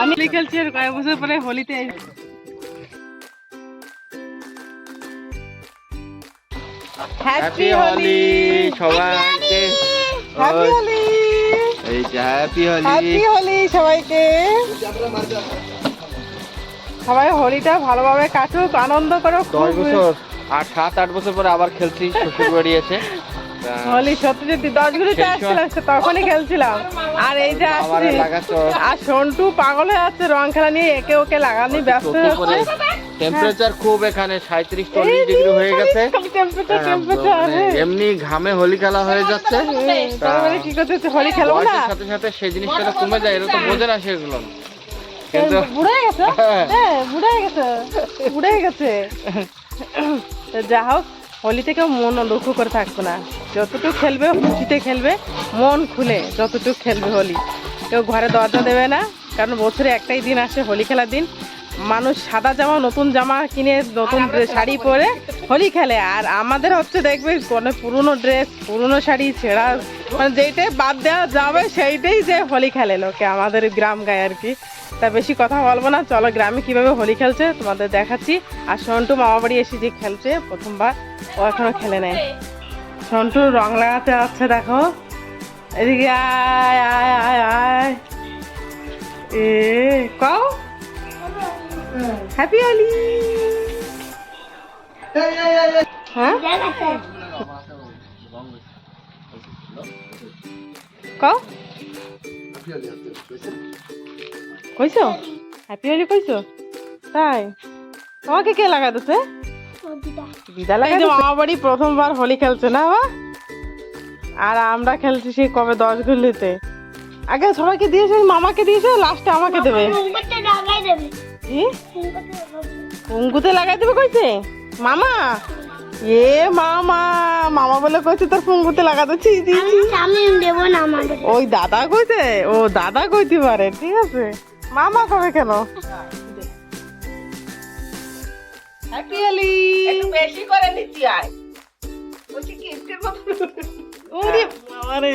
আমি খেলছি আর কয়েক বছর পরে হোলিতে হ্যাপি হোলি সবাইকে। হ্যাপি হোলি এই যে হ্যাপি হোলি হ্যাপি হোলি সবাইকে। সবাই হোলিটা ভালোভাবে কাটুক আনন্দ করুক দশ বছর আর সাত আট বছর পরে আবার খেলছি শ্বশুর বাড়ি আছে হোলি সত্যি সত্যি দশ আসছিলাম তখনই খেলছিলাম। আর এই যে আসছি। আর সন্টু পাগল হয়ে যাচ্ছে রং খেলা নিয়ে একে ওকে লাগানি ব্যস্ত হয়ে টেম্পারেচার খুব এখানে সাঁত্রিশ চল্লিশ ডিগ্রি হয়ে গেছে। হ্যাঁ, মানে এমনি ঘামে হোলি খেলা হয়ে যাচ্ছে। কি করতে হোলি বয়সের সাথে সাথে সেই জিনিসটা কমে যায় এটা তো বোঝে না সেগুলো। কিন্তু বুড়ে গেছে? হ্যাঁ। হ্যাঁ বুড়ে গেছে। বুড়ে গেছে। যা হোক হোলিতে কেউ মন দুঃখ করে থাকবে না। যতটুকু খেলবে খুশিতে খেলবে মন খুলে যতটুকু খেলবে হোলি কেউ ঘরে দরজা দেবে না কারণ বছরে একটাই দিন আসে হোলি খেলার দিন। মানুষ সাদা জামা নতুন জামা কিনে নতুন শাড়ি পরে হোলি খেলে। আর আমাদের হচ্ছে দেখবে কোনো পুরনো ড্রেস পুরনো শাড়ি ছেঁড়া মানে যেইটাই বাদ দেওয়া যাবে সেইটাই যে হোলি খেলে লোকে আমাদের গ্রাম গায়ে আর কি। তা বেশি কথা বলব না। চলো গ্রামে কীভাবে হোলি খেলছে তোমাদের দেখাচ্ছি। আর সন্টু মামা বাড়ি এসে যে খেলছে, প্রথমবার, ও এখনও খেলে নেয় সন্টু রং লাগাতে যাচ্ছে দেখো। এদিকে আয় আয় আয় আয়। এ, কও? হ্যাপি হোলি হ্যাঁ? কও? কইছো? হ্যাপি হোলি কইছো? তাই? তোমাকে কে লাগাতেছে দিদা লাগাই মামা বাড়ি প্রথমবার হোলি খেলছে না বা? আর আমরা খেলছি সেই কবে দশ গুলিতে আগে সবাইকে দিয়েছে মামাকে দিয়েছে লাস্টে আমাকে দেবে। পুঙ্গুতে লাগাই দেবে। কইছে? মামা? এ মামা মামা বলে কইছে তোর পুঙ্গুতে লাগাতে ছি। আমি দেবো না আমাদের। ওই দাদা কইছে ও দাদা কইতে পারে ঠিক আছে। মামা কবে কেন? হ্যাপি হোলি একটু বেশি করে নিচ্ছি আয়। বলছি কি ওরে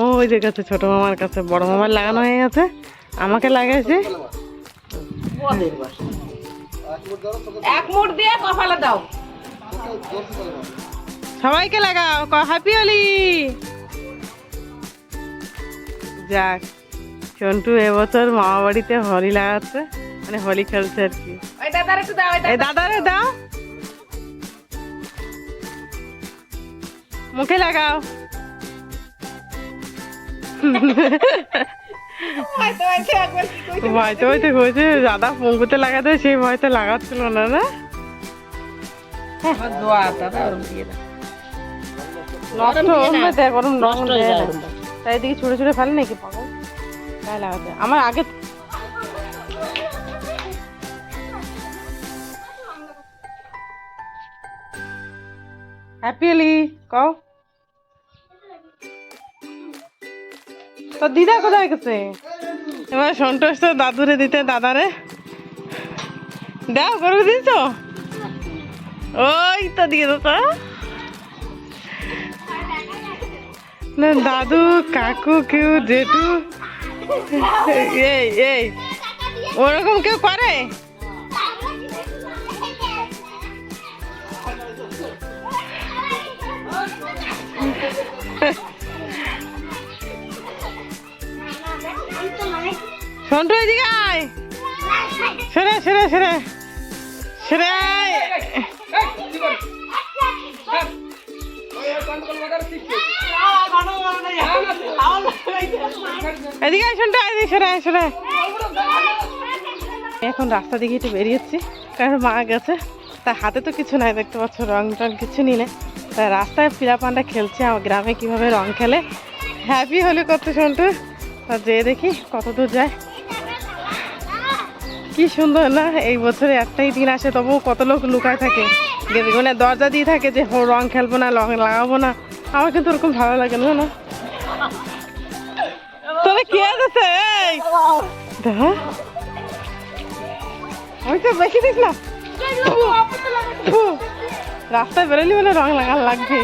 ওই যে গেছে ছোট মামার কাছে বড় মামার লাগানো হয়ে গেছে। আমাকে লাগাইছে। এক মুঠ দিয়ে কপালে দাও। সবাইকে লাগাও হ্যাপি হোলি যাক। সন্টু এবছর মামা বাড়িতে হোলি লাগাচ্ছে মানে হোলি খেলছে আর কি। ওই দাদার একটু দাও দাদারে দাও। মুখে লাগাও। কইছে ভয়তে হয়েছে দাদা পঙ্গুতে লাগাতে সেই ভয়তে লাগাচ্ছিল না না? নষ্ট হবে দেখ ওরম রং দেয় না। তাই এদিকে ছোট ছোট ফেলে নাকি পাগল? তাই লাগাতে। আমার আগে হ্যাপি হোলি কও। তো দিদা কোথায় গেছে? এবার সন্তোষ তো দাদুরে দিতে, দাদারে। দাও করে দিয়েছ? ওই তো দিয়ে তো। না, দাদু, কাকু, কেউ, জেঠু। এই এই ওরকম কেউ করে সন্টু এদিকে আয় সরে সরে সরে সরে। এদিকে সন্টু এদিকে সরে আয়, সরে এখন রাস্তা দিকে একটু বেরিয়েছি কারণ মা গেছে। তার হাতে তো কিছু নাই, দেখতে পাচ্ছ, রং টং কিছু নিলে। তাই রাস্তায় পিলা পান্ডা খেলছে, আমার গ্রামে কীভাবে রং খেলে। হ্যাপি হলে কত সন্টু তা যেয়ে দেখি কত দূর যায়। কি সুন্দর, না? এই বছরে একটাই দিন আসে, তবুও কত লোক লুকায় থাকে। মানে দরজা দিয়ে থাকে যে রং খেলব না, রং লাগাবো না। আমার কিন্তু ওরকম ভালো লাগে না? তবে কে আছে এই দেখা আমি তো বেশি ফু, রাস্তায় বেরোলি বলে রং লাগার লাগবে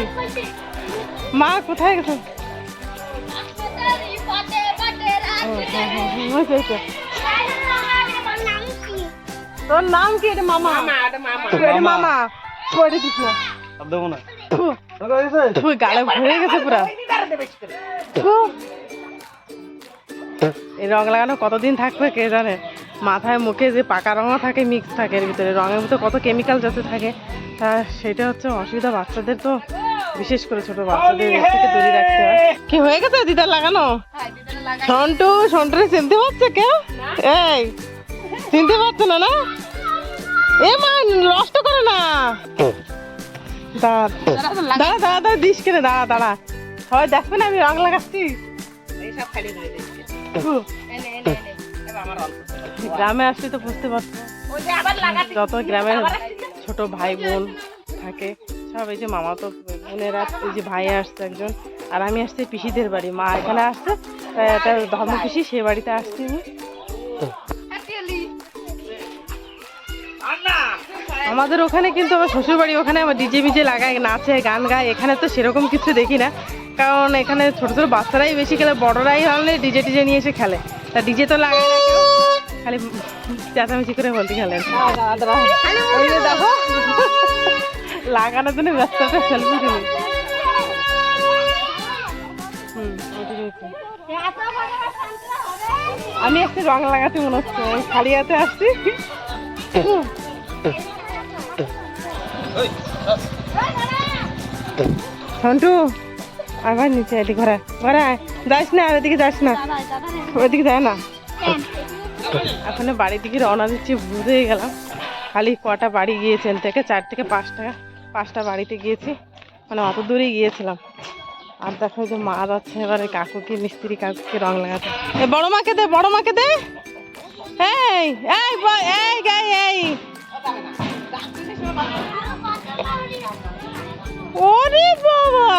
মা কোথায় গেছে। তোর নাম কি এটা মামা মামা এটা মামা মামা দিস না দেবো না গালে ভরে গেছে পুরা এই রং লাগানো কতদিন থাকবে কে জানে? মাথায় মুখে যে পাকা রঙও থাকে মিক্স থাকে এর ভিতরে রঙের ভিতরে কত কেমিক্যাল যাতে থাকে তা সেটা হচ্ছে অসুবিধা বাচ্চাদের তো বিশেষ করে ছোট বাচ্চাদের এর থেকে দূরে রাখতে হয়। কি হয়ে গেছে দিদার লাগানো? সন্টু সন্টুরে চিনতে পারছে কেউ? এই চিনতে পারছে না না? এ মা নষ্ট করে না। দাঁড়া দাঁড়া দাঁড়া দিস কেনে দাঁড়া দাঁড়া। সবাই দেখবে না আমি রং লাগাচ্ছি? এইসব খালি গ্রামে আসলে তো বুঝতে পারছ। যত গ্রামের ছোট ভাই বোন থাকে, সব এই যে মামা তো বোনেরা, এই যে ভাই আসছে একজন, আর আমি আসছি পিসিদের বাড়ি। মা এখানে আসছে তাই একটা ধর্ম পিসি সে বাড়িতে আসছি। আমাদের ওখানে কিন্তু আমার শ্বশুরবাড়ি ওখানে আমার ডিজে মিজে লাগায় নাচে গান গায় এখানে তো সেরকম কিছু দেখি না। কারণ এখানে ছোট ছোট বাচ্চারাই বেশি খেলে বড়রাই হলে ডিজে টিজে নিয়ে এসে খেলে। তা ডিজে তো লাগায় না খালি চেঁচামেচি করে বলতে খেলেন দেখো। লাগানোর জন্য ব্যস্ত সেলফি হুম আমি একটু রং লাগাতে মনে হচ্ছে। খালি হাতে আসছি। সন্টু আবার নিচে এদিকে ঘরে। ঘরে। যাস না ওদিকে যাস না। ওদিকে যায় না। এখন বাড়ির দিকে রওনা দিচ্ছি বুঝে গেলাম। খালি কটা বাড়ি গিয়েছেন থেকে চার থেকে পাঁচটা পাঁচটা বাড়িতে গিয়েছি। মানে অত দূরেই গিয়েছিলাম। আর দেখো যে মা যাচ্ছে এবারে কাকুকে মিস্ত্রি কাকুকে রং লাগাতে। এ বড় মাকে দে বড় মাকে দে। এই এই এই এই। ওরে বাবা!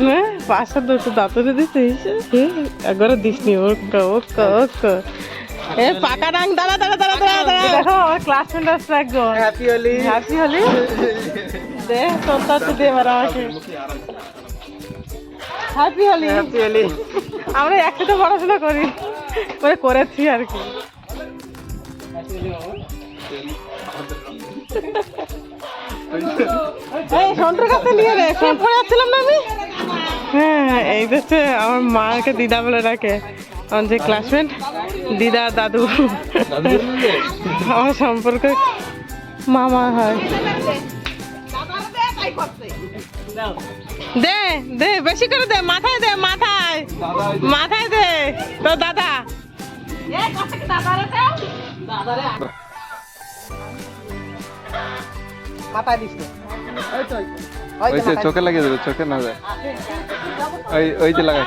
হ্যাঁ পাঁচটা দুটো দাঁতরে দিছিস? একবারে দিসনি ওকে ওকে ওকে এ পাকা ডাং দাঁড়া দাঁড়া দাঁড়া দাঁড়া দাঁড়া। দেখো আমার ক্লাসমেট আসছে একজন। হ্যাপি হলি হ্যাপি হলি দে তোর তো দে এবার আমাকে। হ্যাপি হলি হ্যাপি হলি আমরা একসাথে পড়াশোনা করি। করে করেছি আর কি। এই সন্টুর কাছে নিয়ে রে ফোন করে যাচ্ছিলাম না আমি? হ্যাঁ এই হচ্ছে আমার মাকে দিদা বলে ডাকে। আমার যে ক্লাসমেট দিদা দাদু। আমার সম্পর্কে মামা হয়। দে দে বেশি করে দে মাথায় দে মাথায়। মাথায় দে। তো দাদা। ওই যে চোখে লাগিয়ে দেবে চোখে না যায়। ওই ওই যে লাগা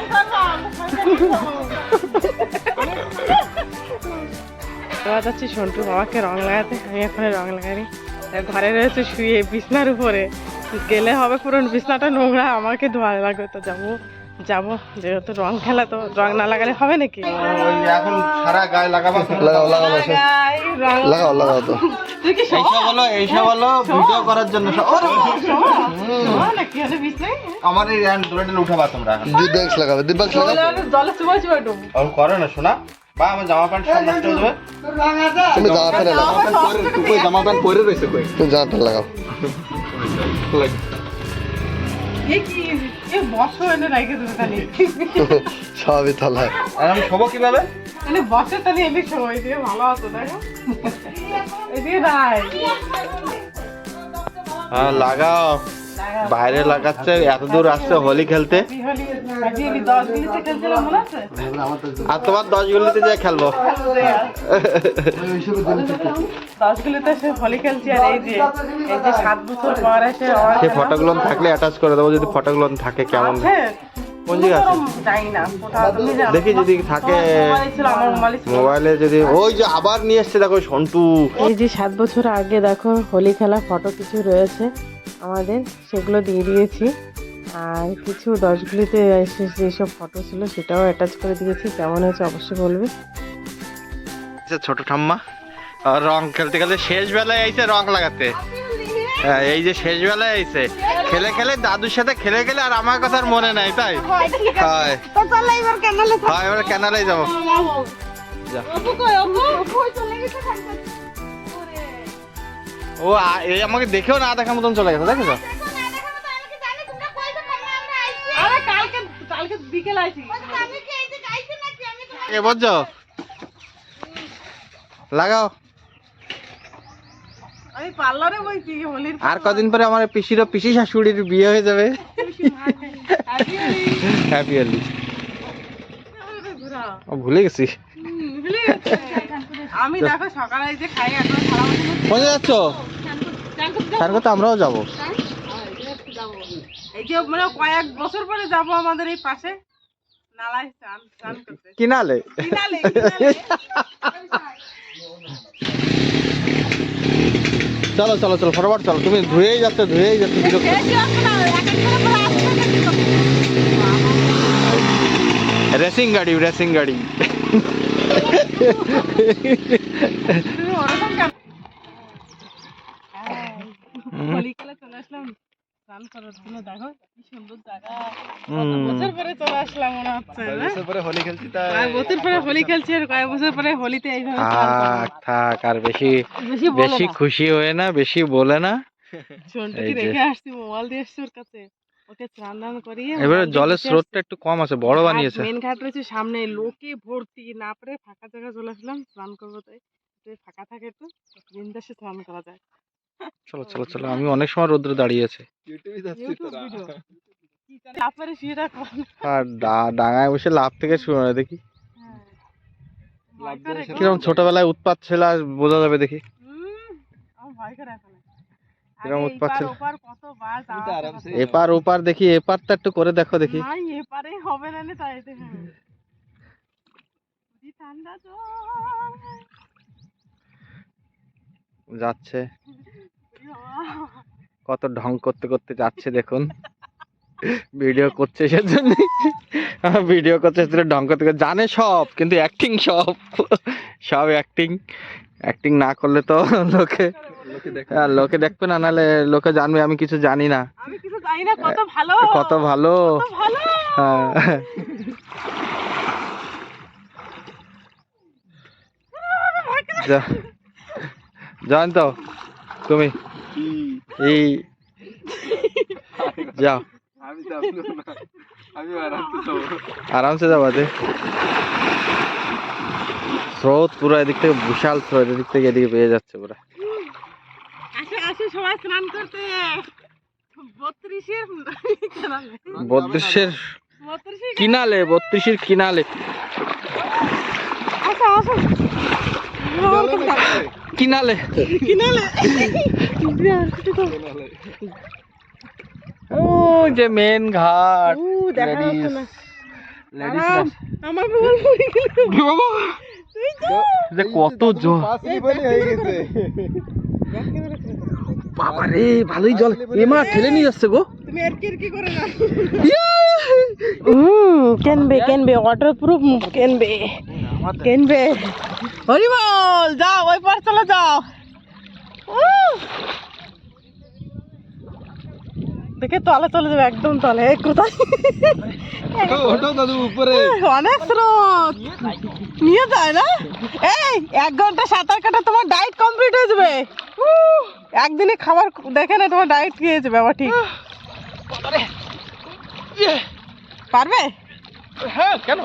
এবার যাচ্ছি সন্টু বাবাকে রং লাগাতে। আমি এখন রং লাগাইনি তা ঘরে রয়েছে শুয়ে বিছনার উপরে। গেলে হবে পুরো বিছনাটা নোংরা আমাকে ধোয়া লাগবে তো যাব যাব। যেহেতু রং খেলা তো রং না লাগালে হবে নাকি? ওই এখন সারা গায়ে লাগাবা লাগাও লাগাও লাগাও লাগাও লাগাও তো। তুই কি সব এইসব হলো এইসব হলো ভিডিও করার জন্য। সব- ওরে, নাকি? হলে বিছনায়? আমার এই অ্যান্ড্রয়েডে উঠাবা তোমরা দিব্যাংশ লাগাবে দিব্যাংশ লাগাও জলে জলে- জলে চুবা চুবা ডুবো। ওরকম করো না শোনা। বা আমার জামা প্যান্ট সব নষ্ট হয়ে যাবে। তুমি জামা প্যান্ট লাগাও জামা প্যান্ট পরে রয়েছে কই? তুমি জামা প্যান্ট লাগাও। সবই তালা আর আমি শোবো কীভাবে? মানে বসে তাহলে এমনি সময় দিয়ে ভালো হতো দেখো এদিকে নাই হ্যাঁ লাগাও। বাইরে লাগাচ্ছে এত দূর আসছে হোলি খেলতে। মনে আর তোমার দশ গুলিতে যে খেলব। দশ গুলিতে সে হোলি খেলছি আর এই যে এই যে সাত বছর পর এসে সে ফটোগুলো থাকলে অ্যাটাচ করে দেবো যদি ফটোগুলো থাকে কেমন? কোন আছে? জানো। দেখি যদি থাকে। মোবাইলে যদি ওই যে আবার নিয়ে এসছে দেখো সন্টু। এই যে সাত বছর আগে দেখো হোলি খেলা ফটো কিছু রয়েছে। আমাদের সেগুলো দিয়ে দিয়েছি। আর কিছু দশগুলিতে এসে যেসব ফটো ছিল সেটাও অ্যাটাচ করে দিয়েছি। কেমন হয়েছে অবশ্যই বলবে। ছোট ঠাম্মা রং খেলতে খেলতে শেষ বেলায় আইছে রং লাগাতে। হ্যাঁ এই যে শেষ বেলায় আইছে। খেলে খেলে দাদুর সাথে খেলে খেলে আর আমার কথা আর মনে নাই তাই? হয়। হয় এবার কেনালে যাব। যা। ও আ- এই আমাকে দেখেও না দেখার মতন চলে গেছে দেখেছ? আরে কালকে কালকে বিকেল আইছি। এ বুঝছ লাগাও। আমি পার্লারে বইছি হোলির আর কদিন পরে আমার পিসির পিসি শাশুড়ির বিয়ে হয়ে যাবে। হ্যাপি ভুলে গেছি। ভুলে গেছে। আমি দেখো। সকালে যে খাই এখন কোথায় যাচ্ছ? স্যার তো আমরাও যাব। এই যে মানে কয়েক বছর পরে যাব আমাদের এই পাশে। নালায় স্নান স্নান করতে। কিনালে? কিনালে কিনালে। চলো চলো চলো ফটাফট চলো। তুমি ধুয়েই যাচ্ছ ধুয়েই যাচ্ছ বিরক্ত। রেসিং গাড়ি রেসিং গাড়ি। আর বেশি বেশি খুশি হয়ে না বেশি বলে না যে। রেখে আসছি মোবাইল দিয়ে ওর কাছে ওকে স্নান টান করিয়ে এবারে জলের স্রোতটা একটু কম আছে বড় বানিয়েছে। মেন ঘাট রয়েছে সামনে লোকে ভর্তি। না পারে ফাঁকা জায়গা চলে আসলাম স্নান করব তাই। ফাঁকা থাকে একটু বিন্দাসে স্নান করা যায়। চলো চলো চলো আমি অনেক সময় রোদ্রে দাঁড়িয়ে আছি। তারপরে শুয়ে রাখব আর ডাঙায় বসে লাভ থেকে শুরু হয় দেখি। গো। কীরকম ছোটবেলায় উৎপাত ছিল আর বোঝা যাবে দেখি। ভয় করে কীরকম আগে উৎপাত এপার ছিল? এপার ওপার দেখি এপারটা একটু করে দেখো দেখি। এপারে হবে না তাই তো হ্যাঁ ঠান্ডা যাচ্ছে। কত ঢং করতে করতে যাচ্ছে দেখুন। ভিডিও করছে সেজন্য ভিডিও করছে সেজন্য ঢং করতে করতে জানে সব কিন্তু অ্যাক্টিং সব। সব অ্যাক্টিং অ্যাক্টিং না করলে তো লোকে হ্যাঁ, লোকে দেখবে না নাহলে লোকে জানবে আমি কিছু জানি না। আমি কিছু জানি না কত ভালো। কত ভালো। হ্যাঁ। জয়ন্ত তুমি এই যাও। আমি যাব না আমি আরামসে যাব। দে। স্রোত পুরো এদিক থেকে বিশাল স্রোত এদিক থেকে এদিকে পেয়ে যাচ্ছে পুরো আসে আসে সবাই স্নান করতে বত্রিশের কিনালে বত্রিশের কিনালে। কিনালে। ও যে মেন ঘাট যে। কত জল বাবা রে ভালোই জল। এমা ঠেলে নিয়ে যাচ্ছে গো। তুমি আর কি কি করে না হুম কেনবে কেনবে? ওয়াটার প্রুফ কেনবে? কেনবে? হরি বল যাও ওই পার চলে যাও। দেখে তলে চলে যাবে একদম তলে। কোথায়? ওঠো দাদু উপরে। অনেক স্রোত। নিয়ে যায় না? এই এক ঘণ্টা সাঁতার কাটা তোমার ডায়েট কমপ্লিট হয়ে যাবে! একদিনে খাবার দেখে না তোমার ডায়েট হয়ে যাবে ঠিক। পারবে? হ্যাঁ কেন?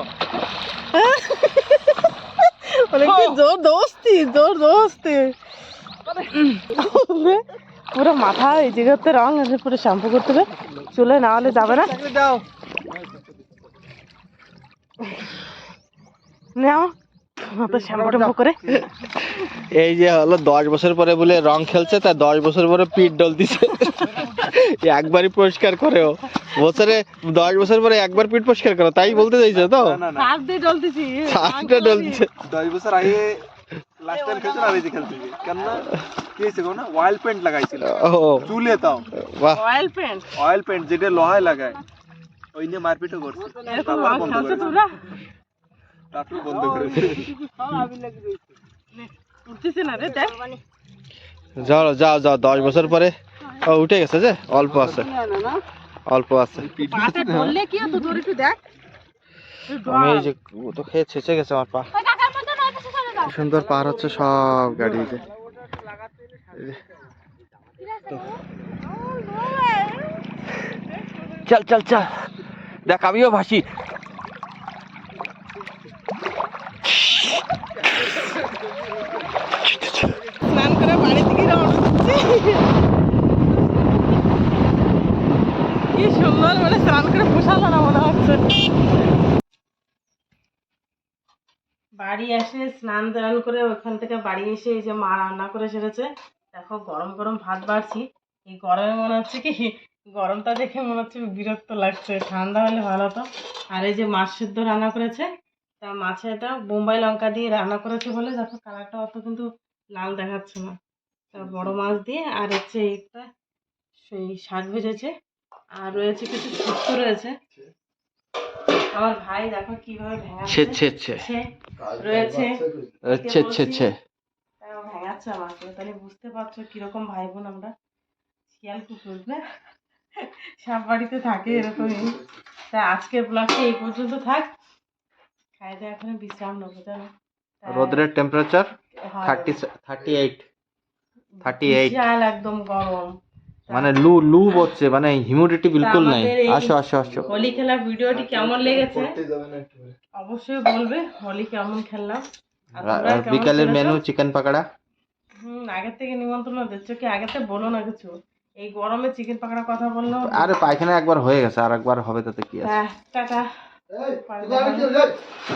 অনেক জোর দোস্তি জোর দোস্তি। পুরো মাথা এই জায়গাতে রং আছে পুরো শ্যাম্পু করতে হবে। চুলে না হলে যাবে না। নাও। করে। এই যে হলো দশ বছর পরে বলে রং খেলছে তা দশ বছর পরে পিঠ ডল দিছে। একবারই পরিষ্কার করেও। বছরে দশ বছর পরে একবার পিঠ পরিষ্কার করো তাই বলতে চাইছো তো? দশ বছর আগে লাস্ট টাইম খেলছিল আর এই যে খেলছিল কেন কি হয়েছে না? অয়েল পেন্ট লাগাইছিল। চুলে তাও। অয়েল পেন্ট অয়েল পেন্ট যেটা লোহায় লাগায় ওই নিয়ে মারপিটও করছে। তারপর বন্ধ খেলছো করেছে তোমরা তারপর বন্ধ করেছে উঠতেছে না রে যাও যাও যাও দশ বছর পরে ও উঠে গেছে যে অল্প আছে অল্প আছে আমি এই যে তো খেয়ে ছেঁচে গেছে আমার পা সুন্দর পার হচ্ছে সব গাড়ি যে। চল চল চল দেখ আমিও ভাসি স্নান করে বাড়ি থেকে রওনা হচ্ছে কি সুন্দর মানে স্নান করে মনে হচ্ছে। বাড়ি এসে স্নান টান করে ওখান থেকে বাড়ি এসে এই যে মা রান্না করে সেরেছে। দেখো গরম গরম ভাত বাড়ছি। এই গরমে মনে হচ্ছে কি, গরমটা দেখে মনে হচ্ছে বিরক্ত লাগছে। ঠান্ডা হলে ভালো হতো। আর এই যে মাছ সেদ্ধ রান্না করেছে, তা মাছে এটা বোম্বাই লঙ্কা দিয়ে রান্না করেছে বলে দেখো কালারটা অত কিন্তু লাল দেখাচ্ছে না। বড় মাছ দিয়ে আর হচ্ছে একটা সেই শাক ভেজেছে। আর রয়েছে কিছু শুক্ত রয়েছে। আমার ভাই দেখো কীভাবে ছে ভেঙাচ্ছে ছে। ছে রয়েছে। ছে ছে ছে। তাও ভেঙাচ্ছে আমাকে। তাহলে বুঝতে পারছ কীরকম ভাই বোন আমরা। শিয়াল কুকুর না? সব বাড়িতে থাকে এরকমই। তা আজকের ব্লগটা এই পর্যন্ত থাক। খাই খাইতে এখন বিশ্রাম নেব জানো? রোদ্রের টেম্পারেচার থার্টি থার্টি এইট 38 বিশাল একদম গরম। মানে লু লু বলছে মানে হিউমিডিটি বিলকুল নাই। আসো আসো আসো। হোলি খেলা ভিডিওটি কেমন লেগেছে? অবশ্যই বলবে হোলি কেমন খেললাম? বিকালের মেনু চিকেন পাকোড়া? হুম আগের থেকে নিমন্ত্রণ দিচ্ছ কি? আগের থেকে বলো না কিছু। এই গরমে চিকেন পাকড়া কথা বলল। আরে পায়খানা একবার হয়ে গেছে আর একবার হবে তাতে কি আছে? হ্যাঁ টাটা।